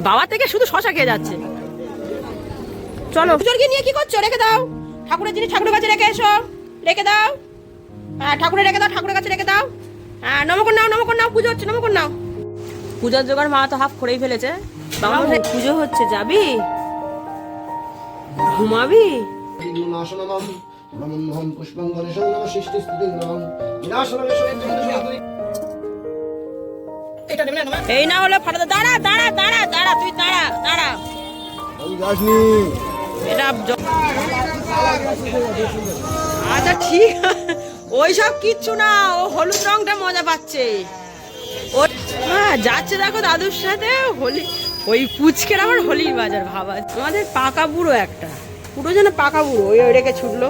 বাবা থেকে শুধু শশা খেয়ে যাচ্ছে। চলো। পুজোরকে নিয়ে কি করছ? রেখে দাও। ঠাকুরের জিনিস ঠাকুরের কাছে রেখে এসো। রেখে দাও। হ্যাঁ ঠাকুরের রেখে দাও ঠাকুরের কাছে রেখে দাও। হ্যাঁ নমকর নাও নমকর নাও পুজো হচ্ছে নমকর নাও। পূজার জোগাড় মা তো হাফ করেই ফেলেছে। বাবা পুজো হচ্ছে যাবি? ঘুমাবি? পুষ্পং এই না হলে ফাটা দাঁড়া দাঁড়া দাঁড়া দাঁড়া তুই দাঁড়া দাঁড়া। এটা আচ্ছা ঠিক ওই সব কিচ্ছু না ও হলুদ রংটা মজা পাচ্ছে। ও হ্যাঁ যাচ্ছে দেখো দাদুর সাথে হোলি ওই পুচকের আবার হোলির বাজার ভাবা আমাদের পাকা বুড়ো একটা। পুরো যেন পাকা বুড়ো ওই ওই রেখে ছুটলো।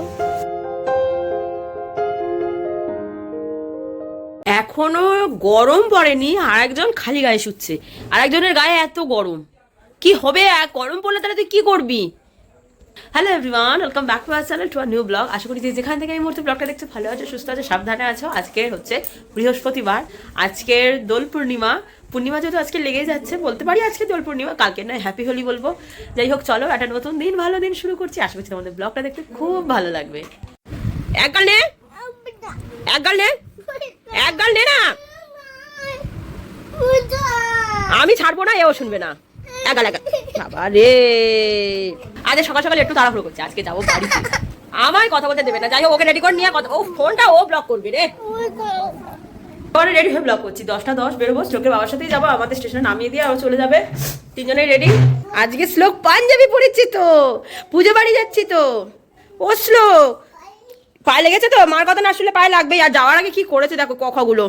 এখনও গরম পড়েনি আর একজন খালি গায়ে শুচ্ছে। আর একজনের গায়ে এত গরম। কি হবে? আর গরম পড়লে তাহলে তুই কি করবি? Hello everyone welcome back to our channel to our new blog আশা করি যে যেখান থেকে এই মুহূর্তে ব্লগটা দেখছ, ভালো আছো, সুস্থ আছো, সাবধানে আছো। আজকে হচ্ছে বৃহস্পতিবার। আজকের দোল পূর্ণিমা। পূর্ণিমা যেহেতু আজকে লেগে যাচ্ছে, বলতে পারি আজকে দোল পূর্ণিমা, কালকে নয় হ্যাপি হোলি বলব। যাই হোক, চলো একটা নতুন দিন, ভালো দিন শুরু করছি। আশা করছি তোমাদের ব্লগটা দেখতে খুব ভালো লাগবে। এক গাল এক গাল এক গাল নে না। আমি ছাড়বো না, এও শুনবে না। একা একা বাবা রে। আজ সকাল সকাল একটু তাড়াহুড়ো করছে, আজকে যাব বাড়িতে আমায় কথা বলতে দেবে না। যাই হোক, ওকে রেডি করে নিয়ে কথা ও ফোনটা ও ব্লক করবে রে। পরে রেডি হয়ে ব্লক করছি। দশটা দশ, বেরোবো শ্লোকের বাবার সাথেই যাব, আমাদের স্টেশনে নামিয়ে দিয়ে আবার চলে যাবে। তিনজনেই রেডি আজকে শ্লোক পাঞ্জাবি পড়েছি তো। পুজো বাড়ি যাচ্ছি তো। ও শ্লোক। পায়ে লেগেছে তো? মার কথা না শুনলে পায়ে লাগবেই। আর যাওয়ার আগে কি করেছে দেখো কখাগুলো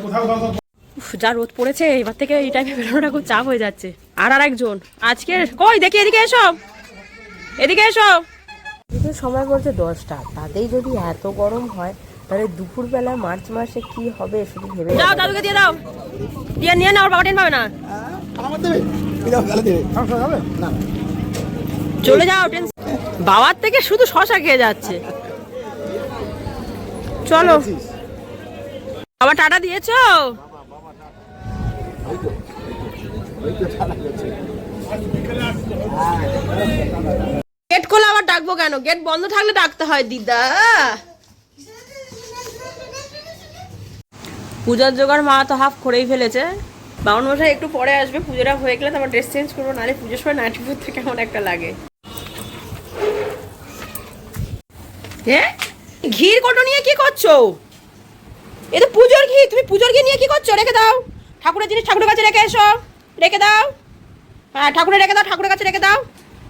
যা রোদ পড়েছে এবার থেকে এই টাইমে বেরোনোটা খুব চাপ হয়ে যাচ্ছে। আর আর একজন আজকে কই দেখি এদিকে এসো। এদিকে এসো। কিন্তু সময় বলছে দশটা তাতেই যদি এত গরম হয় তাহলে দুপুরবেলা মার্চ মাসে কি হবে শুধু ভেবে যাও দাদুকে দিয়ে দাও। দিয়ে নিয়ে নাও বাবা টেন পাবে না। আমার দেবে? চলে যাও টেন বাবার থেকে শুধু শশা খেয়ে যাচ্ছে। চলো। বাবা টাটা দিয়েছ? গেট খোলা আবার ডাকবো কেন? গেট বন্ধ থাকলে ডাকতে হয় দিদা। পূজার জোগাড় মা তো হাফ করেই ফেলেছে। বাউন মশাই একটু পরে আসবে পুজোটা হয়ে গেলে তারপর ড্রেস চেঞ্জ করব নাহলে পুজোর সময় নাইটি পরতে কেমন একটা লাগে। হ্যাঁ? ঘির কোটো নিয়ে কি করছ? এ তো পুজোর ঘি, তুমি পুজোর ঘি নিয়ে কি করছ? রেখে দাও। ঠাকুরের জিনিস ঠাকুরের কাছে রেখে এসো। রেখে দাও। হ্যাঁ ঠাকুরের রেখে দাও, ঠাকুরের কাছে রেখে দাও।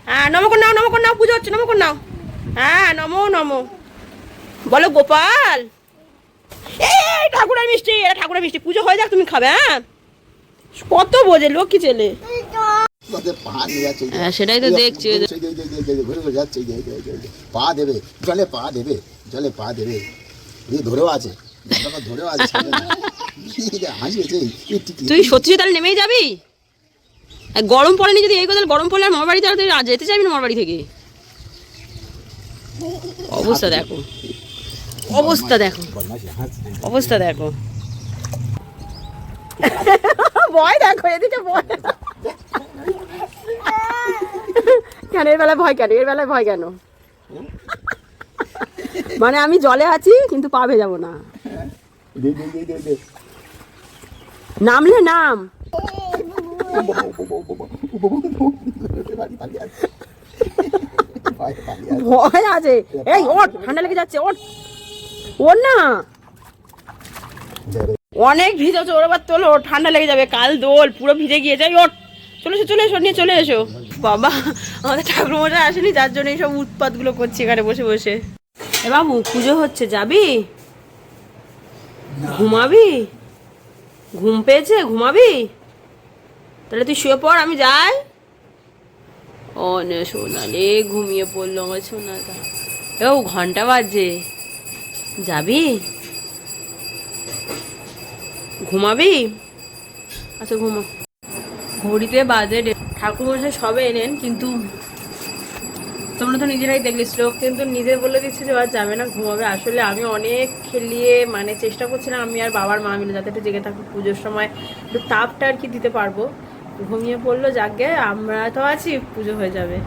হ্যাঁ নমকর নাও নমকর নাও, পুজো হচ্ছে নমকর নাও। হ্যাঁ নমো নমো। বলো, গোপাল। এই, ঠাকুরের মিষ্টি, এটা ঠাকুরের মিষ্টি। পুজো হয়ে যাক, তুমি খাবে হ্যাঁ? কত বোঝে, লক্ষ্মী ছেলে। হ্যাঁ, সেটাই তো দেখছি। যাচ্ছে। পা দেবে জলে পা দেবে জলে পা দেবে। ধরেও আছে ধরেও আছে। তুই সত্যি তাহলে নেমেই যাবি? আর গরম পড়েনি যদি এই কথা গরম পড়লে আর মামার বাড়িতে আর তুই আর যেতে চাইবি না মামার বাড়ি থেকে? অবস্থা দেখো। অবস্থা দেখো। অবস্থা দেখো। ভয় দেখো এদিকে ভয়। কেন এর বেলায় ভয় কেন এর বেলায় ভয় কেন মানে আমি জলে আছি কিন্তু পা ভেজাবো না। নামলে নাম। ভয় আছে। এই ওঠ ঠান্ডা লেগে যাচ্ছে ওঠ ওর না। অনেক ভিজেছে ওর আবার তোলো ঠান্ডা লেগে যাবে কাল দোল পুরো ভিজে গিয়ে যাই ওঠ চলে এসো চলে এসো নিয়ে চলে এসো। বাবা আমাদের আসেনি যার জন্য এইসব উৎপাতগুলো করছি এখানে বসে বসে। এ বাবু পুজো হচ্ছে যাবি? ঘুমাবি? ঘুম পেয়েছে? ঘুমাবি? তাহলে তুই শুয়ে পড় আমি যাই। ও নে সোনা রে ঘুমিয়ে পড়ল আমার সোনাটা। এও ঘণ্টা বাজে যাবি? ঘুমাবি? আচ্ছা ঘুমা। ঘড়িতে বাজে ডে- ঠাকুরমশাই সবে এনেন কিন্তু তোমরা তো নিজেরাই দেখলে, শ্লোক কিন্তু নিজে বলে দিচ্ছে যে আর যাবে না, ঘুমাবে। আসলে আমি অনেক খেলিয়ে মানে চেষ্টা করছিলাম আমি আর বাবার মা মিলে, যাতে একটু জেগে থাকব পুজোর সময় একটু তাপটা আর কি দিতে পারব। ঘুমিয়ে পড়ল, যাকে আমরা তো আছি, পুজো হয়ে যাবে।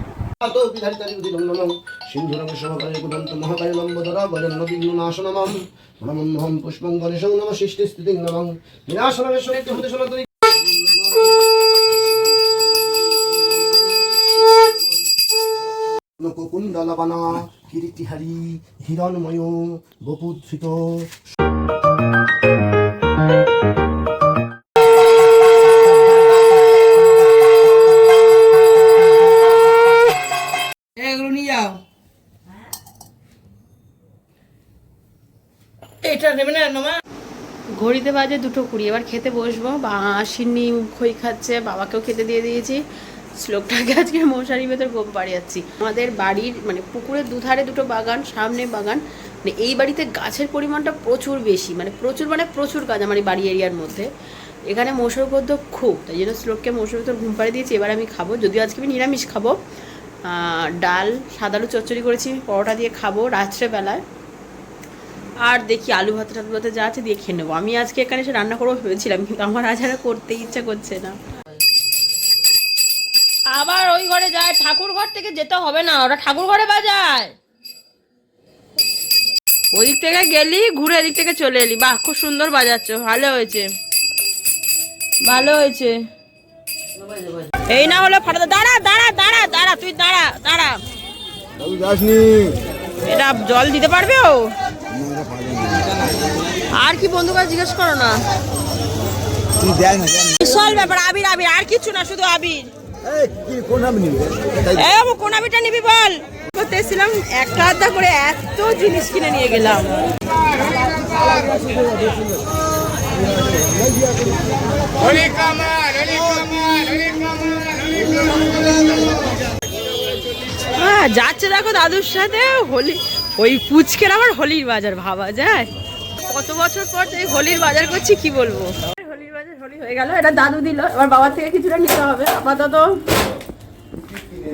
কুণ্ডলবনা কীর্তিহারি হিরণময় বপুধৃত এটা নেবে না নোমা। ঘড়িতে বাজে দুটো কুড়ি এবার খেতে বসবো। বা সিন্নি খই খাচ্ছে বাবাকেও খেতে দিয়ে দিয়েছি। শ্লোকটাকে আজকে মশারি ভেতর ঘুম পাড়িয়েছি আমাদের বাড়ির মানে পুকুরের দুধারে দুটো বাগান, সামনে বাগান মানে এই বাড়িতে গাছের পরিমাণটা প্রচুর বেশি মানে প্রচুর মানে প্রচুর গাছ আমার এই বাড়ি এরিয়ার মধ্যে। এখানে মশার গদ্য খুব, তাই জন্য শ্লোককে মশার ভেতর ঘুম পাড়িয়ে দিয়েছি, এবার আমি খাব। যদিও আজকে আমি নিরামিষ খাব ডাল সাদালু চচ্চড়ি করেছি, পরোটা দিয়ে খাব রাত্রেবেলায়। আর দেখি আলু ভাত, টালু ভাতে যা আছে দিয়ে খেয়ে নেব। আমি আজকে এখানে এসে রান্না করব ভেবেছিলাম, কিন্তু আমার আজ আর করতে ইচ্ছা করছে না। যায় ঠাকুর ঘর থেকে যেতে হবে না ওরা ঠাকুর ঘরে বাজায়। ওদিক থেকে গেলি ঘুরে এদিক থেকে চলে এলি। বাহ খুব সুন্দর বাজাচ্ছ ভালো হয়েছে। ভালো হয়েছে। এই না হলে ফাটা দাঁড়া দাঁড়া দাঁড়া দাঁড়া তুই দাঁড়া দাঁড়া। এটা জল দিতে পারবে ও? আর কি বন্ধু কাছে জিজ্ঞেস করো না? তুই দেখ না দেখ না। বিশাল ব্যাপার আবির আবির আর কিছু না শুধু আবির। নিবি? বল? করতে এসেছিলাম একটা আধা করে এত জিনিস কিনে নিয়ে গেলাম। হ্যাঁ যাচ্ছে দেখো দাদুর সাথে, হোলি, ওই পুচকের আবার হোলির বাজার, ভাবা যায়। কত বছর পর এই হোলির বাজার করছি, কি বলব? হোলির হয়ে গেল এটা দাদু দিল এবার বাবার থেকে কিছুটা নিতে হবে। আপাতত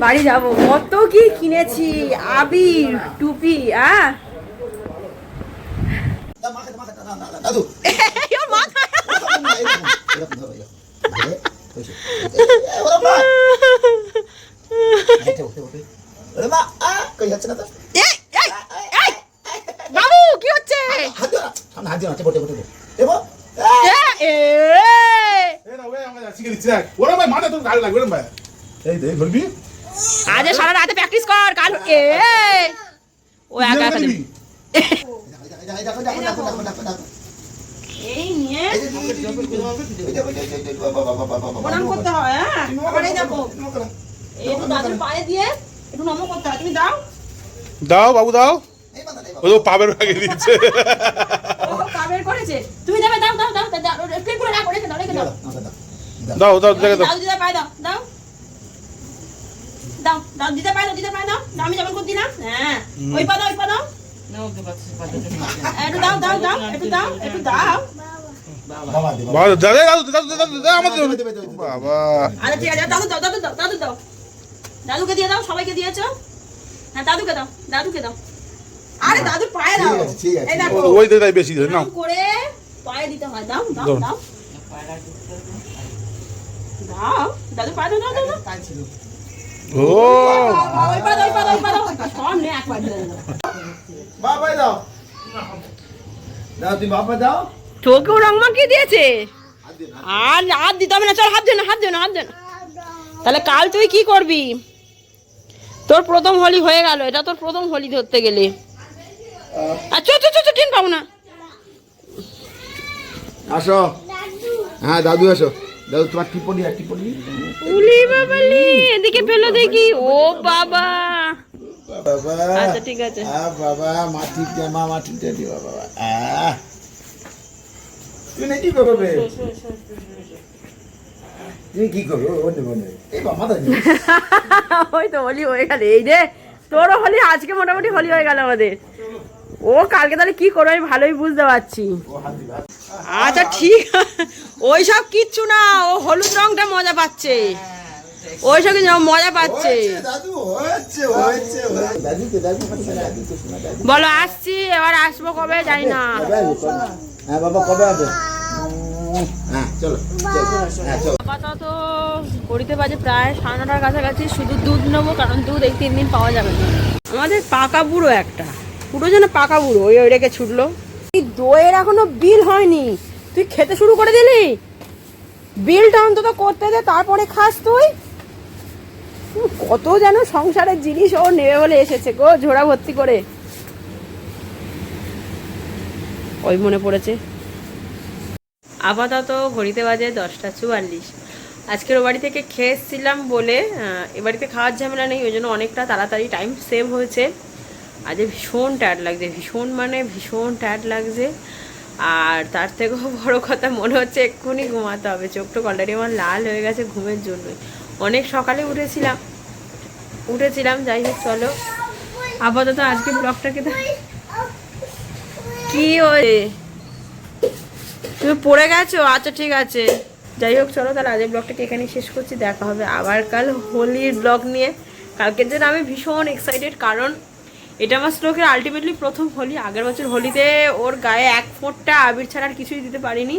বাড়ি যাব। কত কি কিনেছি? আবির টুপি হ্যাঁ? বাবু কি হচ্ছে? হাত দিও না, সামনে হাত দিও না, চেপো, চেপো, চেপো। ভাই মাথা তোর গাড়ি লাগবে ভাই এই দেখ ধরবি আজ সারা রাতে প্র্যাকটিস কর কাল এ ও একা একা দেবে। এই নিয়ে প্রণাম। করতে হয় হ্যাঁ আবার এই দেখো। এই দাদুর পায়ে দিয়ে একটু নম করতে হয় তুমি দাও দাও বাবু দাও। ও তো পাবের আগে দিচ্ছে ও কাবের করেছে তুমি দেবে দাও দাও দাও দাও করে রাখো রেখে দাও রেখে দাও দাও, দাও। দাও দাও দেখে দাও। দাও দিদা পায়ে দাও দাও। দাও দাও দিদা পায়ে দাও দিদা পায়ে দাও। আমি যেমন করে দিলাম হ্যাঁ। ওই পা দাও ওই পা দাও একটু দাও দাও একটু একটু দাদা দাদু দাদু দাদু দাদু দাদু দাদু দাদু দাদুকে দিয়ে দাও সবাইকে দিয়েছ? হ্যাঁ দাদুকে দাও দাদুকে দাও। আরে দাদুর পায়ে দাও। এই দেখো। ওই দাদাই বেশি করে পায়ে দিতে হয় দাও দাও দাও। দাও দাদু পায়ে দাও দাও দাও দাও। ও! ওই পা দাও পা দাও পা দাও। সব নে একবার দাও। বাবা দাও দাও তুমি বাবা দাও তোকেও রং মাখিয়ে দিয়েছে আর হাত দিতে হবে না চল হাত দে না হাত দে না হাত দে না। তাহলে কাল তুই কি করবি? তোর প্রথম হোলি হয়ে গেল এটা তোর প্রথম হোলি ধরতে গেলে। আর চো চো চো চো পাবো না। আসো। হ্যাঁ দাদু আসো। দাদু তোমার আর উলি বাবালি এদিকে পেল দেখি। ও বাবা। বাবা। আচ্ছা ঠিক আছে। আ বাবা মাটি মা মাটি দি বাবা আ। তুমি নাকি করবে তুমি কি করবে ও নেব না। এই বাবা মাথা ওই তো হোলি হয়ে গেল। এই রে তোরও হোলি আজকে মোটামুটি হলি হয়ে গেল আমাদের। ও কালকে তাহলে কি করব আমি ভালোই বুঝতে পারছি। আচ্ছা ঠিক ওই সব কিচ্ছু না ও হলুদ রংটা মজা পাচ্ছে। ওই সব কিছু মজা পাচ্ছে। বলো আসছি এবার আসব কবে জানি না? হ্যাঁ বাবা কবে আসবে? হ্যাঁ চলো হ্যাঁ বাজে প্রায় সাড়ে নটার কাছাকাছি। শুধু দুধ নেব কারণ দুধ এই তিন দিন পাওয়া যাবে না। আমাদের পাকা বুড়ো একটা। পুরো যেন পাকা বুড়ো ওই ওই রেখে ছুটলো। দইয়ের এখনও বিল হয়নি। তুই খেতে শুরু করে দিলি? বিলটা অন্তত করতে দে, তারপরে খাস তুই। কত যেন সংসারের জিনিস ও নেবে বলে এসেছে গো, ঝোড়া ভর্তি করে। ওই মনে পড়েছে। আপাতত ঘড়িতে বাজে দশটা চুয়াল্লিশ। আজকের ও বাড়ি থেকে খেয়ে এসেছিলাম বলে এ বাড়িতে খাওয়ার ঝামেলা নেই, ওই জন্য অনেকটা তাড়াতাড়ি টাইম সেভ হয়েছে। আজ ভীষণ টায়ার্ড লাগছে, ভীষণ মানে ভীষণ টায়ার্ড লাগছে। আর তার থেকেও বড় কথা মনে হচ্ছে এক্ষুনি ঘুমাতে হবে। চোখটা অলরেডি আমার লাল হয়ে গেছে ঘুমের জন্যই। অনেক সকালে উঠেছিলাম উঠেছিলাম, যাই হোক, চলো। আপাতত আজকে ব্লগটাকে কি ওই তুমি পড়ে গেছো? আচ্ছা ঠিক আছে। যাই হোক, চলো, তাহলে আজকের ব্লগটাকে এখানে শেষ করছি। দেখা হবে আবার কাল হোলির ব্লগ নিয়ে। কালকের জন্য আমি ভীষণ এক্সাইটেড কারণ এটা আমার শ্লোকের আলটিমেটলি প্রথম হোলি। আগের বছর হোলিতে ওর গায়ে এক ফোঁটটা আবির ছাড়া আর কিছুই দিতে পারিনি।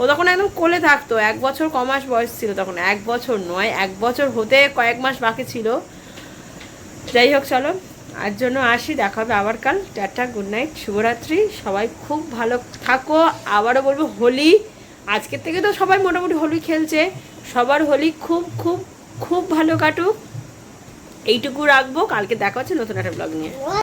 ও তখন একদম কোলে থাকতো। এক বছর ক মাস বয়স ছিল তখন। এক বছর নয়, এক বছর হতে কয়েক মাস বাকি ছিল। যাই হোক, চলো। আর জন্য আসি, দেখা হবে আবার কাল। টাটা গুড নাইট শুভরাত্রি। সবাই খুব ভালো থাকো। আবারও বলব হোলি। আজকের থেকে তো সবাই মোটামুটি হোলি খেলছে। সবার হোলি খুব খুব খুব ভালো কাটুক। এইটুকু রাখব। কালকে দেখা হচ্ছে নতুন একটা ব্লগ নিয়ে।